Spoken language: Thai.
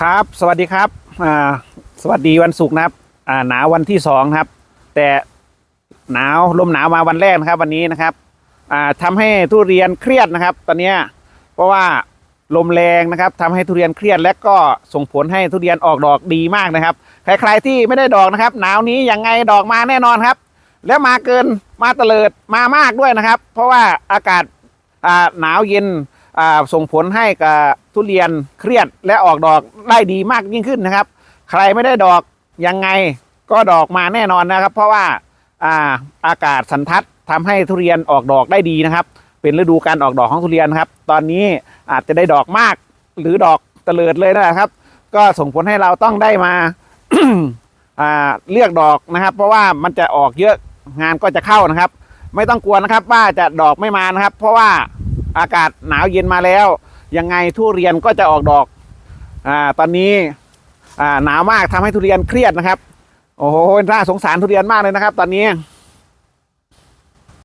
ครับ สวัสดีครับอ่าสวัสดีวันศุกร์นะครับอ่าหนาววันที่สองครับ แต่หนาวลมหนาวมาวันแรกนะครับ วันนี้นะครับอ่าทำให้ทุเรียนเครียดนะครับ ตอนนี้เพราะว่าลมแรงนะครับทำให้ทุเรียนเครียดและก็ส่งผลให้ทุเรียนออกดอกดีมากนะครับใครๆที่ไม่ได้ดอกนะครับ หนาวนี้ยังไงดอกมาแน่นอนครับ แล้วมาเกินมาเตลิดมามากด้วยนะครับ เพราะว่าอากาศอ่าหนาวเย็น ส่งผลให้กับทุเรียนเครียดและออกดอกได้ดีมากยิ่งขึ้นนะครับ ใครไม่ได้ดอกยังไงก็ดอกมาแน่นอนนะครับ เพราะว่าอ่าอากาศสันทัดทำให้ทุเรียนออกดอกได้ดีนะครับ เป็นฤดูการออกดอกของทุเรียนครับ ตอนนี้อาจจะได้ดอกมาก หรือดอกเตลิดเลยนะครับ ก็ส่งผลให้เราต้องได้มาอ่าเลือกดอกนะครับ เพราะว่ามันจะออกเยอะงานก็จะเข้านะครับ ไม่ต้องกลัวนะครับว่าจะดอกไม่มานะครับ เพราะว่า อากาศหนาวเย็นมาแล้ว ยังไงทุเรียนก็จะออกดอกอ่าตอนนี้อ่าหนาวมากทำให้ทุเรียนเครียดนะครับ โอ้โหน่าสงสารทุเรียนมากเลยนะครับ ตอนนี้